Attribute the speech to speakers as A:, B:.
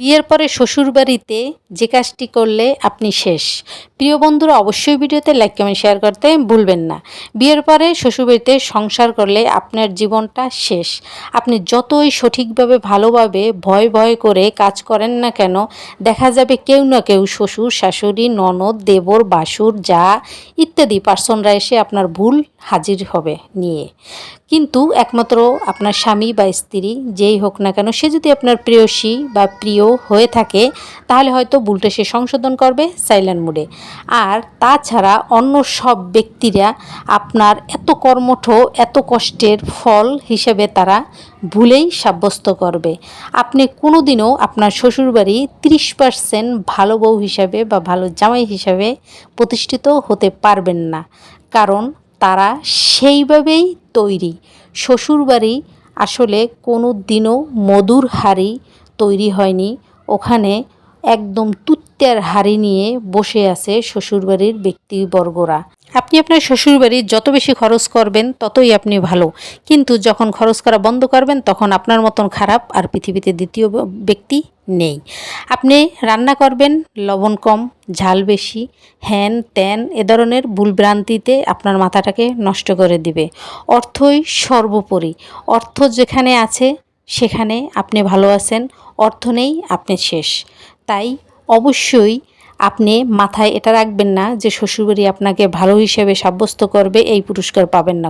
A: বিয়ের পরে শ্বশুরবাড়িতে যে কাজটি করলে আপনি শেষ। প্রিয় বন্ধুরা, অবশ্যই ভিডিওতে লাইক কমেন্ট শেয়ার করতে ভুলবেন না। বিয়ের পরে শ্বশুরবাড়িতে সংসার করলে আপনার জীবনটা শেষ। আপনি যতই সঠিকভাবে ভালোভাবে ভয় ভয় করে কাজ করেন না কেন, দেখা যাবে কেউ না কেউ শ্বশুর, শাশুড়ি, ননদ, দেবর, বাসুর, যা ইত্যাদি পার্সনরা এসে আপনার ভুল হাজির হবে নিয়ে। কিন্তু একমাত্র আপনার স্বামী বা স্ত্রী, যেই হোক না কেন, সে যদি আপনার প্রেয়সী বা প্রিয় হয়ে থাকে, তাহলে হয়তো ভুলটা সে সংশোধন করবে সাইলেন্ট মুডে আর তাছাড়া অন্য সব ব্যক্তিরা আপনার এত কর্মঠ, এত কষ্টের ফল হিসেবে তারা ভুলেই সাব্যস্ত করবে। আপনি কোনোদিনও আপনার শ্বশুরবাড়ি তিরিশ পার্সেন্ট ভালো বউ হিসাবে বা ভালো জামাই হিসাবে প্রতিষ্ঠিত হতে পারবেন না, কারণ তারা সেইভাবেই তৈরি। শ্বশুরবাড়ি আসলে কোনো দিনও মধুর হাড়ি তৈরি হয়নি। ওখানে একদম তুত্তের হাড়ি নিয়ে বসে আছে শ্বশুরবাড়ির ব্যক্তিবর্গরা। আপনি আপনার শ্বশুরবাড়ির যত বেশি খরচ করবেন, ততই আপনি ভালো। কিন্তু যখন খরচ করা বন্ধ করবেন, তখন আপনার মতন খারাপ আর পৃথিবীতে দ্বিতীয় ব্যক্তি নেই। আপনি রান্না করবেন, লবণ কম, ঝাল বেশি, হ্যান ত্যান এ ধরনের ভুলভ্রান্তিতে আপনার মাথাটাকে নষ্ট করে দিবে। অর্থই সর্বোপরি। অর্থ যেখানে আছে সেখানে আপনি ভালো আছেন, অর্থ নেই, আপনি শেষ। তাই অবশ্যই আপনি মাথায় এটা রাখবেন না যে শ্বশুরবাড়ি আপনাকে ভালো হিসেবে সাব্যস্ত করবে, এই পুরস্কার পাবেন না।